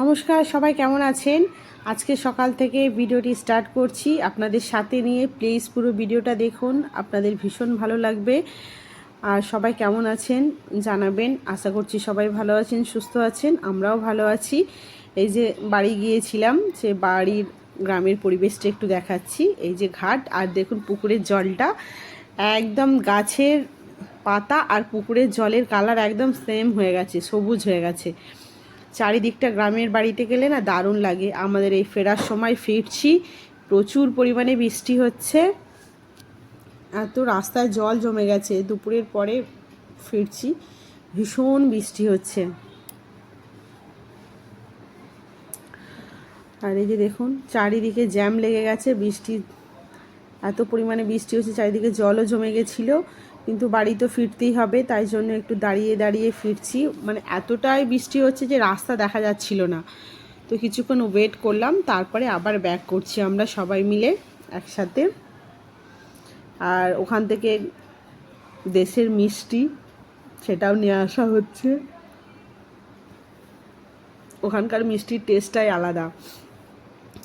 নমস্কার, সবাই কেমন আছেন? আজকে সকাল থেকে ভিডিওটি স্টার্ট করছি। আপনাদের সাথে নিয়ে প্লিজ পুরো ভিডিওটা দেখুন, আপনাদের ভীষণ ভালো লাগবে। আর সবাই কেমন আছেন জানাবেন। আশা করছি সবাই ভালো আছেন, সুস্থ আছেন, আমরাও ভালো আছি। এই যে বাড়ি গিয়েছিলাম সে বাড়ির গ্রামের পরিবেশটা একটু দেখাচ্ছি। এই যে ঘাট, আর দেখুন পুকুরের জলটা। একদম গাছের পাতা আর পুকুরের জলের কালার একদম সেম হয়ে গেছে, সবুজ হয়ে গেছে। চারিদিকটা গ্রামের বাড়িতে গেলে না দারুণ লাগে। আমাদের এই ফেরার সময় ফিরছি, প্রচুর পরিমাণে বৃষ্টি হচ্ছে। এত রাস্তায় জল জমে গেছে, দুপুরের পরে ফিরছি, ভীষণ বৃষ্টি হচ্ছে। আর এই যে দেখুন, চারিদিকে জ্যাম লেগে গেছে, বৃষ্টি, এত পরিমাণে বৃষ্টি হচ্ছে, চারিদিকে জলও জমে গেছিল। কিন্তু বাড়ি তো ফিরতেই হবে, তাই জন্য একটু দাঁড়িয়ে দাঁড়িয়ে ফিরছি। মানে এতটাই বৃষ্টি হচ্ছে যে রাস্তা দেখা যাচ্ছিল না। তো কিছুক্ষণ ওয়েট করলাম, তারপরে আবার ব্যাক করছি আমরা সবাই মিলে একসাথে। আর ওখান থেকে দেশের মিষ্টি সেটাও নিয়ে আসা হচ্ছে। ওখানকার মিষ্টির টেস্টটাই আলাদা।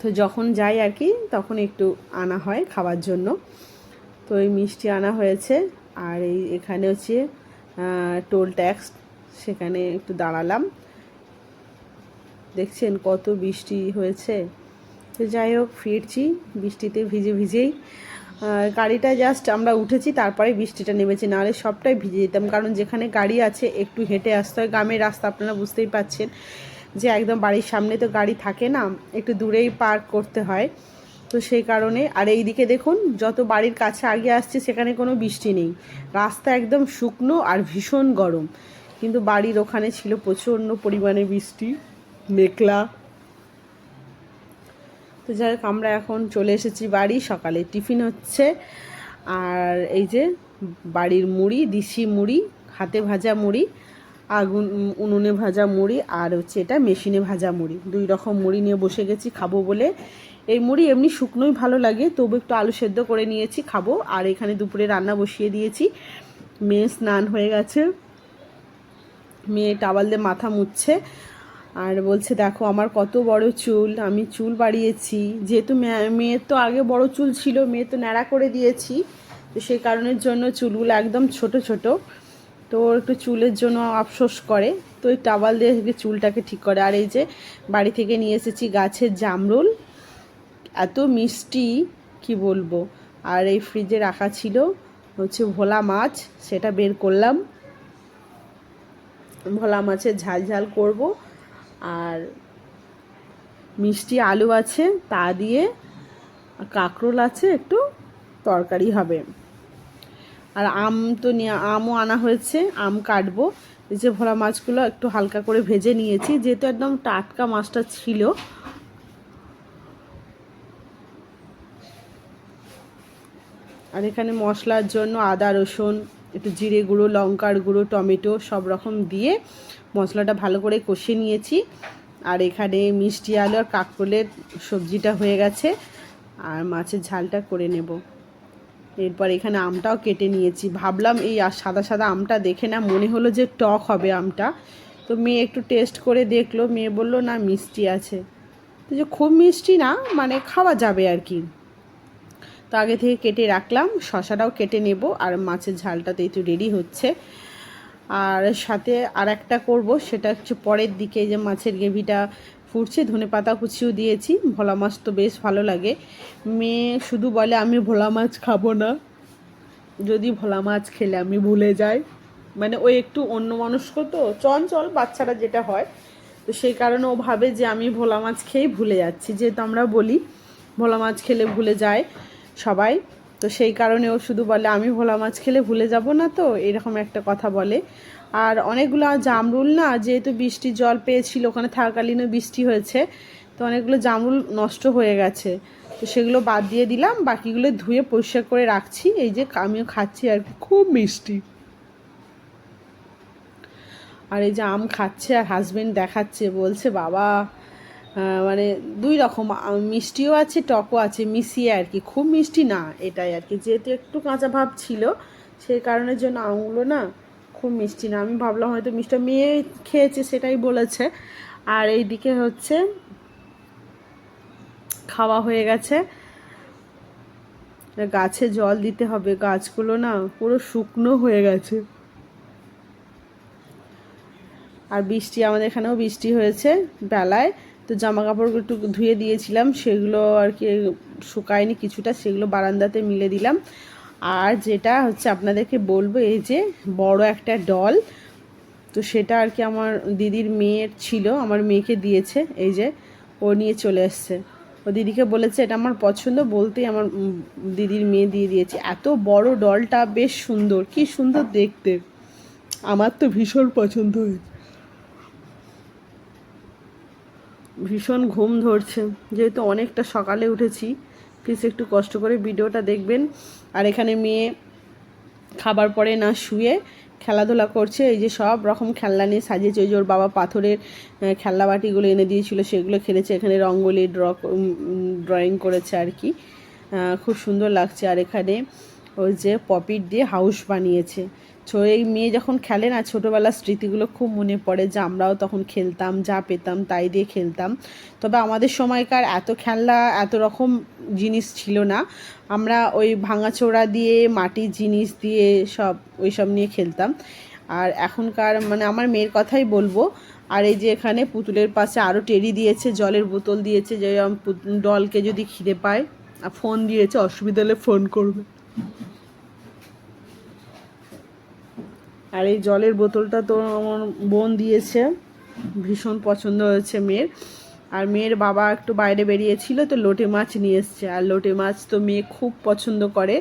তো যখন যাই আর কি, তখন একটু আনা হয় খাওয়ার জন্য। তো এই মিষ্টি আনা হয়েছে। আর এই এখানে হচ্ছে টোল ট্যাক্স সেখানে একটু দাঁড়ালাম। দেখছেন কত বৃষ্টি হয়েছে? তো যাই হোক, ফিরছি বৃষ্টিতে ভিজে ভিজেই। গাড়িটা জাস্ট আমরা উঠেছি, তারপরে বৃষ্টিটা নেমেছে। নাহলে সবটাই ভিজে যেতাম, কারণ যেখানে গাড়ি আছে, একটু হেঁটে আসতে হয়। গ্রামের রাস্তা আপনারা বুঝতেই পাচ্ছেন যে একদম বাড়ির সামনে তো গাড়ি থাকে না, একটু দূরেই পার্ক করতে হয়। তো সেই কারণে, আর এই দিকে দেখুন, যত বাড়ির কাছে আগে আসছে, সেখানে কোনো বৃষ্টি নেই। রাস্তা একদম শুকনো আর ভীষণ গরম। কিন্তু বাড়ির ওখানে ছিল প্রচণ্ড পরিমাণে বৃষ্টি, মেঘলা। তো যাই হোক, আমরা এখন চলে এসেছি বাড়ি, সকালে টিফিন হচ্ছে। আর এই যে বাড়ির মুড়ি, দিশি মুড়ি, হাতে ভাজা মুড়ি, আগুন, উনুনে ভাজা মুড়ি, আর হচ্ছে এটা মেশিনে ভাজা মুড়ি। দুই রকম মুড়ি নিয়ে বসে গেছি, খাব বলে। এই মুড়ি এমনি শুকনোই ভালো লাগে, তবু একটু আলু সেদ্ধ করে নিয়েছি, খাব। আর এখানে দুপুরে রান্না বসিয়ে দিয়েছি। মেয়ে স্নান হয়ে গেছে। মেয়ে টাওয়াল দিয়ে মাথা মুছছে। আর বলছে, দেখো, আমার কত বড় চুল, আমি চুল বাড়িয়েছি। যেহেতু মেয়ের তো আগে বড় চুল ছিল, মেয়ে তো ন্যাড়া করে দিয়েছি। তো সেই কারণের জন্য চুলগুলো একদম ছোট ছোট। তো একটু চুলের জন্য আফসোস করে। তো ওই টাওয়াল দিয়ে চুলটাকে ঠিক করে। আর এই যে বাড়ি থেকে নিয়ে এসেছি গাছের জামরুল। এত মিষ্টি, কি বলব? আর এই ফ্রিজে রাখা ছিল হচ্ছে ভোলা মাছ, সেটা বের করলাম। ভোলা মাছের ঝাল ঝাল করব। আর মিষ্টি আলু আছে, তা দিয়ে কাঁকরোল আছে, একটু তরকারি হবে। আর আম তো নিয়ে, আমও আনা হয়েছে, আম কাটবো। এই যে ভোলা মাছগুলো একটু হালকা করে ভেজে নিয়েছি, যেহেতু একদম টাটকা মাছটা ছিল আর এখানে মশলার জন্য আদা, রসুন, একটু জিরে গুঁড়ো, লঙ্কার গুঁড়ো, টমেটো সব রকম দিয়ে মশলাটা ভালো করে কষিয়ে নিয়েছি। আর এখানে মিষ্টি আলু আর কাঁকরোলের সবজিটা হয়ে গেছে। আর মাছের ঝালটা করে নেব। এরপর এখানে আমটাও কেটে নিয়েছি। ভাবলাম এই আর সাদা সাদা আমটা দেখে না, মনে হলো যে টক হবে আমটা। তো মেয়ে একটু টেস্ট করে দেখল। মেয়ে বলল, না, মিষ্টি আছে। তো যে খুব মিষ্টি না মানে খাওয়া যাবে আর কি। তো আগে থেকে কেটে রাখলাম, শশাটাও কেটে নেব, আর মাছের ঝালটাতে একটু রেডি হচ্ছে। আর সাথে আর একটা করব, সেটা হচ্ছে পরের দিকে যে মাছের গ্রেভিটা ফুটছে, ধনে পাতা কুচিও দিয়েছি, ভোলা মাছ তো বেশ ভালো লাগে। মেয়ে শুধু বলে, আমি ভোলা মাছ খাব না। যদি ভোলা মাছ খেলে আমি ভুলে যাই। মানে ওই একটু অন্য মানুষক তো, চঞ্চল বাচ্চারা যেটা হয়। তো সেই কারণে ও ভাবে যে, আমি ভোলা মাছ খেয়েই ভুলে যাচ্ছি। যেহেতু আমরা বলি, ভোলা মাছ খেলে ভুলে যায়। সবাই। তো সেই কারণে ও শুধু বলে, আমি ভোলা মাছ খেলে ভুলে যাব না তো? এরকম একটা কথা বলে। আর অনেকগুলো জামরুল না, যেহেতু বৃষ্টি জল পেয়েছিল, ওখানে থাকাকালীনও বৃষ্টি হয়েছে, তো অনেকগুলো জামরুল নষ্ট হয়ে গেছে। তো সেগুলো বাদ দিয়ে দিলাম, বাকিগুলো ধুয়ে পরিষ্কার করে রাখছি। এই যে আমিও খাচ্ছি আর খুব মিষ্টি। আর এই যে আম খাচ্ছে আর হাজবেন্ড দেখাচ্ছে, বলছে, বাবা মানে দুই রকম মিষ্টিও আছে, টকও আছে, মিশিয়ে আর কি। খুব মিষ্টি না এটাই আর কি, যেহেতু একটু কাঁচা ভাব ছিল, সেই কারণের জন্য আমগুলো না খুব মিষ্টি না। আমি ভাবলাম হয়তো মিষ্টি মেয়ে খেয়েছে সেটাই বলেছে। আর এইদিকে হচ্ছে খাওয়া হয়ে গেছে। গাছে জল দিতে হবে, গাছগুলো না পুরো শুকনো হয়ে গেছে। আর বৃষ্টি, আমাদের এখানেও বৃষ্টি হয়েছে বেলায়। তো জামা কাপড়গুলো একটু ধুয়ে দিয়েছিলাম, সেগুলো আর কি শুকায়নি কিছুটা, সেগুলো বারান্দাতে মিলে দিলাম। আর যেটা হচ্ছে আপনাদেরকে বলব, এই যে বড় একটা ডল, তো সেটা আর কি আমার দিদির মেয়ের ছিল, আমার মেয়েকে দিয়েছে, এই যে ও নিয়ে চলে এসছে। ও দিদিকে বলেছে, এটা আমার পছন্দ, বলতেই আমার দিদির মেয়ে দিয়ে দিয়েছে। এত বড় ডলটা বেশ সুন্দর, কি সুন্দর দেখতে। আমার তো ভীষণ পছন্দ হয়েছে। ভীষণ ঘুম ধরছে। যেহেতু অনেকটা সকালে উঠেছি প্লিজ একটু কষ্ট করে ভিডিওটা দেখবেন। আর এখানে মেয়ে খাবার পরে না শুয়ে খেলাধুলা করছে, এই যে সব রকম খেলনা নিয়ে সাজিয়েছে। ওই যে ওর বাবা পাথরের খেলনা বাটিগুলো এনে দিয়েছিল, সেগুলো খেলেছে। এখানে রঙ্গোলি ড্র ড্রয়িং করেছে আর কি। খুব সুন্দর লাগছে। আর এখানে ওই যে পপিট দিয়ে হাউস বানিয়েছে। এই মেয়ে যখন খেলে না, ছোটোবেলার স্মৃতিগুলো খুব মনে পড়ে যে আমরাও তখন খেলতাম, যা পেতাম তাই দিয়ে খেলতাম। তবে আমাদের সময়কার এত খেলনা, এত রকম জিনিস ছিল না। আমরা ওই ভাঙাচোড়া দিয়ে মাটির জিনিস দিয়ে সব ওই সব নিয়ে খেলতাম। আর এখনকার মানে আমার মেয়ের কথাই বলব, আর এই যে এখানে পুতুলের পাশে আরও টেরি দিয়েছে, জলের বোতল দিয়েছে, যে ডলকে যদি খিদে পায়, আর ফোন দিয়েছে, অসুবিধা হলে ফোন করবে। আর এই জলের বোতলটা তো আমার বোন দিয়েছে। ভীষণ পছন্দ হয়েছে মেয়ের। আর মেয়ের বাবা একটু বাইরে বেরিয়েছিল, তো লোটে মাছ নিয়ে এসছে। আর লোটে মাছ তো মেয়ে খুব পছন্দ করে।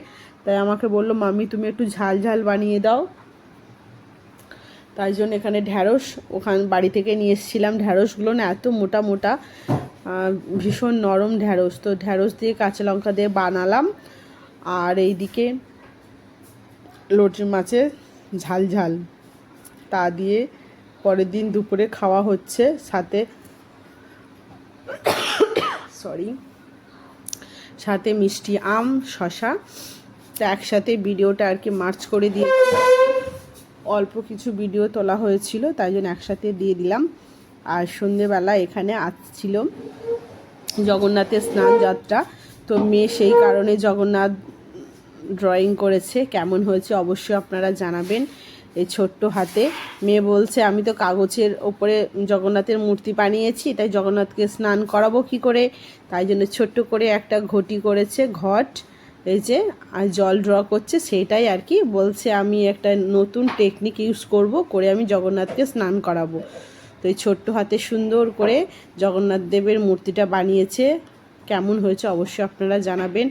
তাই আমাকে বলল মামি তুমি একটু ঝাল ঝাল বানিয়ে দাও। তাই জন্য এখানে ঢ্যাঁড়স, ওখান বাড়ি থেকে নিয়ে এসেছিলাম। ঢ্যাঁড়সগুলো না এত মোটা মোটা ভীষণ নরম ঢ্যাঁড়স। তো ঢ্যাঁড়স দিয়ে কাঁচা লঙ্কা দিয়ে বানালাম। আর এইদিকে লোটে মাছের ঝাল ঝাল। তা দিয়ে পরের দিন দুপুরে খাওয়া হচ্ছে, সাথে সরি, সাথে মিষ্টি আম শশা তো একসাথে ভিডিওটা আর কি মার্চ করে দিয়ে অল্প কিছু ভিডিও তোলা হয়েছিল, তাই জন্য একসাথে দিয়ে দিলাম। আর সন্ধেবেলা এখানে আসছিল জগন্নাথের স্নান যাত্রা। তো মেয়ে সেই কারণে জগন্নাথ ড্রয়িং করেছে, কেমন হয়েছে অবশ্যই আপনারা জানাবেন। এই ছোট্ট হাতে মেয়ে বলছে, আমি তো কাগজের ওপরে জগন্নাথের মূর্তি বানিয়েছি, তাই জগন্নাথকে স্নান করাবো কি করে? তাই জন্য ছোট্ট করে একটা ঘটি করেছে, ঘট, এই যে, আর জল ড্র করছে, সেটাই আর কি বলছে, আমি একটা নতুন টেকনিক ইউজ করব, করে আমি জগন্নাথকে স্নান করাবো। তো এই ছোট্ট হাতে সুন্দর করে জগন্নাথ দেবের মূর্তিটা বানিয়েছে। কেমন হয়েছে অবশ্যই আপনারা জানাবেন।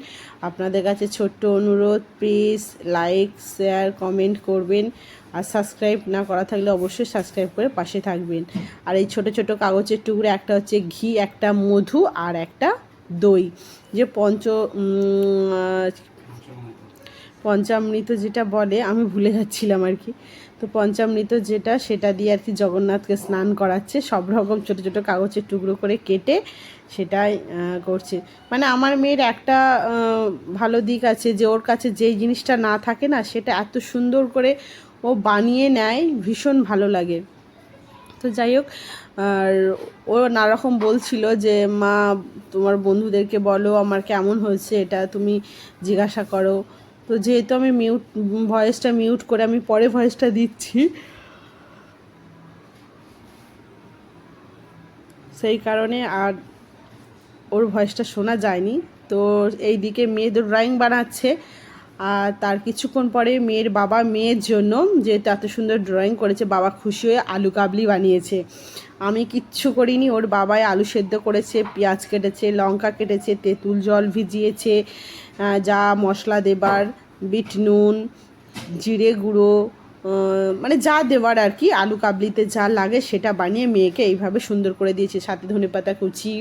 আপনাদের কাছে ছোট্ট অনুরোধ প্লিজ লাইক শেয়ার কমেন্ট করবেন। আর সাবস্ক্রাইব না করা থাকলে অবশ্যই সাবস্ক্রাইব করে পাশে থাকবেন। আর এই ছোট ছোট কাগজের টুকরো, একটা হচ্ছে ঘি, একটা মধু আর একটা দই। যে পঞ্চ পঞ্চামৃত যেটা বলে, আমি ভুলে যাচ্ছিলাম আর কি। তো পঞ্চামৃত যেটা, সেটা দিয়ে আর কি জগন্নাথকে স্নান করাচ্ছে। সব রকম ছোটো ছোটো কাগজের টুকরো করে কেটে সেটাই করছে। মানে আমার মেয়ের একটা ভালো দিক আছে যে ওর কাছে যেই জিনিসটা না থাকে না, সেটা এত সুন্দর করে ও বানিয়ে নেয়, ভীষণ ভালো লাগে। তো যাই হোক, আর ও নানারকম বলছিল যে, মা, তোমার বন্ধুদেরকে বলো, আমার কেমন হয়েছে, এটা তুমি জিজ্ঞাসা করো। তো যেহেতু আমি মিউট ভয়েসটা মিউট করে আমি পরে ভয়েসটা দিচ্ছি। সেই কারণে আর ওর ভয়েসটা শোনা যায়নি। তো এই দিকে মেয়েদের ড্রয়িং বানাচ্ছে। আর তার কিছুক্ষণ পরে মেয়ের বাবা মেয়ের জন্য যেহেতু এত সুন্দর ড্রয়িং করেছে, বাবা খুশি হয়ে আলু কাবলি বানিয়েছে। আমি কিচ্ছু করিনি। ওর বাবাই আলু সেদ্ধ করেছে, পেঁয়াজ কেটেছে, লঙ্কা কেটেছে, তেঁতুল জল ভিজিয়েছে যা মশলা দেবার, বিট নুন, জিরে গুঁড়ো মানে যা দেওয়ার আর কি, আলু কাবলিতে যা লাগে সেটা বানিয়ে মেয়েকে এইভাবে সুন্দর করে দিয়েছে। সাথে ধনে পাতা কুচি,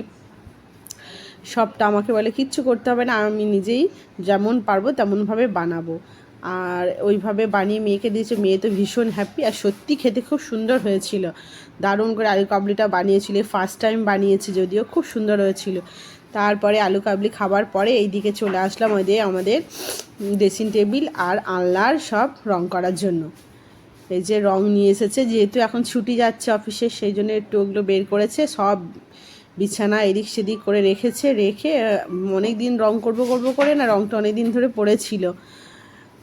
সবটা আমাকে বলে, কিচ্ছু করতে হবে না, আমি নিজেই যেমন পারব তেমনভাবে বানাবো। আর ওইভাবে বানিয়ে মেয়েকে দিয়েছে। মেয়ে তো ভীষণ হ্যাপি আর সত্যি খেতে খুব সুন্দর হয়েছিল। দারুণ করে আলু কাবলিটা বানিয়েছিল ফার্স্ট টাইম বানিয়েছি যদিও খুব সুন্দর হয়েছিল। তারপরে আলু কাবলি খাবার পরে এই দিকে চলে আসলাম ওই আমাদের ড্রেসিং টেবিল আর আলনার সব রং করার জন্য। এই যে রং নিয়ে এসেছে, যেহেতু এখন ছুটি যাচ্ছে অফিসে, সেই জন্য একটু ওগুলো বের করেছে, সব বিছানা এদিক সেদিক করে রেখেছে, রেখে অনেক দিন রং করব করব করে না, রংটা অনেক দিন ধরে পড়েছিল।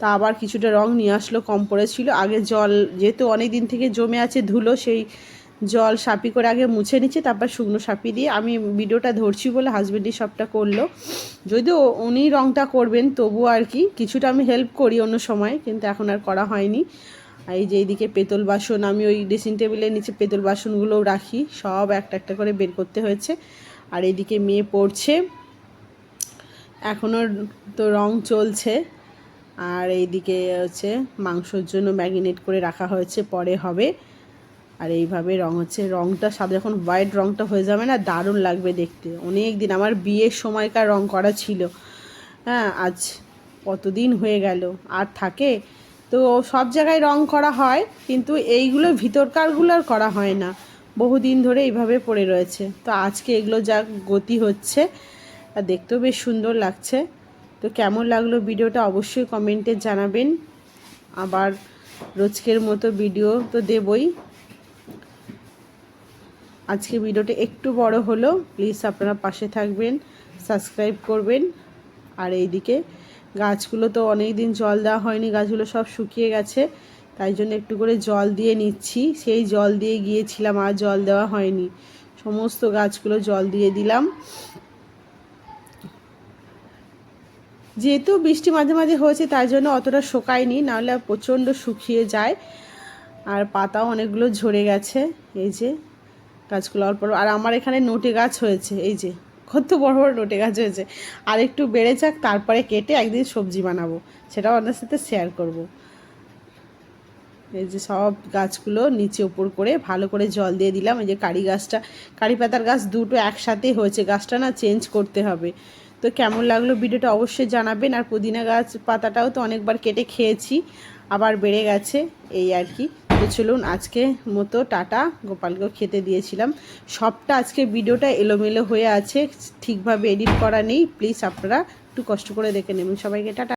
তা আবার কিছুটা রং নিয়ে আসলো, কম পড়েছিল। আগে জল, যেহেতু অনেক দিন থেকে জমে আছে ধুলো, সেই জল সাপি করে আগে মুছে নিচ্ছে, তারপর শুকনো সাপি দিয়ে আমি ভিডিওটা ধরছি বলে হাজবেন্ডই সবটা করল। যদিও উনি রংটা করবেন, তবু আর কি, কিছুটা আমি হেল্প করি অন্য সময়, কিন্তু এখন আর করা হয়নি। এই যে এইদিকে পেতল বাসন, আমি ওই ড্রেসিং টেবিলের নিচে পেতল বাসনগুলোও রাখি, সব একটা একটা করে বের করতে হয়েছে। আর এইদিকে মেয়ে পড়ছে এখনও তো রং চলছে। আর এইদিকে হচ্ছে মাংসর জন্য ম্যাগিনেট করে রাখা হয়েছে, পরে হবে। আর এইভাবে রং হচ্ছে, রংটা সাদা যখন হোয়াইট রংটা হয়ে যাবে না, দারুণ লাগবে দেখতে। অনেক দিন আমার বিয়ের সময়কার রং করা ছিল। হ্যাঁ আজ কতদিন হয়ে গেল, আর থাকে। তো সব জায়গায় রং করা হয়, কিন্তু এইগুলো ভিতরকারগুলো আর করা হয় না। বহুদিন ধরে এইভাবে পড়ে রয়েছে। তো আজকে এগুলো যা গতি হচ্ছে, আর দেখতেও বেশ সুন্দর লাগছে। তো কেমন লাগল ভিডিওটা অবশ্যই কমেন্টে জানাবেন। আবার রোজকের মতো ভিডিও তো দেবই। আজকে ভিডিওটা একটু বড় হলো, প্লিজ আপনারা পাশে থাকবেন, সাবস্ক্রাইব করবেন। আর এইদিকে গাছগুলো তো অনেক দিন জল দেওয়া হয়নি, গাছগুলো সব শুকিয়ে গেছে, তাই জন্য একটু করে জল দিয়ে নিচ্ছি। সেই জল দিয়ে গিয়েছিলাম, আর জল দেওয়া হয়নি। সমস্ত গাছগুলো জল দিয়ে দিলাম। যেহেতু বৃষ্টি মাঝে মাঝে হয়েছে, তাই জন্য অতটা শোকায়নি। নাহলে প্রচণ্ড শুকিয়ে যায়। আর পাতাও অনেকগুলো ঝরে গেছে। এই যে গাছগুলো অল্প আর আমার এখানে নোটে গাছ হয়েছে। এই যে কত বড় বড় নোটে গাছ হয়েছে। আর একটু বেড়ে যাক, তারপরে কেটে একদিন সবজি বানাবো। সেটাও আপনার সাথে শেয়ার করব। এই যে সব গাছগুলো নিচে উপর করে ভালো করে জল দিয়ে দিলাম। এই যে কারি গাছটা, কারি পাতার গাছ দুটো একসাথেই হয়েছে। গাছটা না চেঞ্জ করতে হবে। তো কেমন লাগল ভিডিওটা অবশ্যই জানাবেন। আর পুদিনা গাছ পাতাটাও তো অনেকবার কেটে খেয়েছি, আবার বেড়ে গেছে, এই আর কি। তো চলুন আজকে মতো টাটা, গোপালকেও খেতে দিয়েছিলাম। সবটা আজকে ভিডিওটা এলোমেলো হয়ে আছে, ঠিকভাবে এডিট করা নেই। প্লিজ আপনারা একটু কষ্ট করে দেখে নেবেন। সবাইকে টাটা।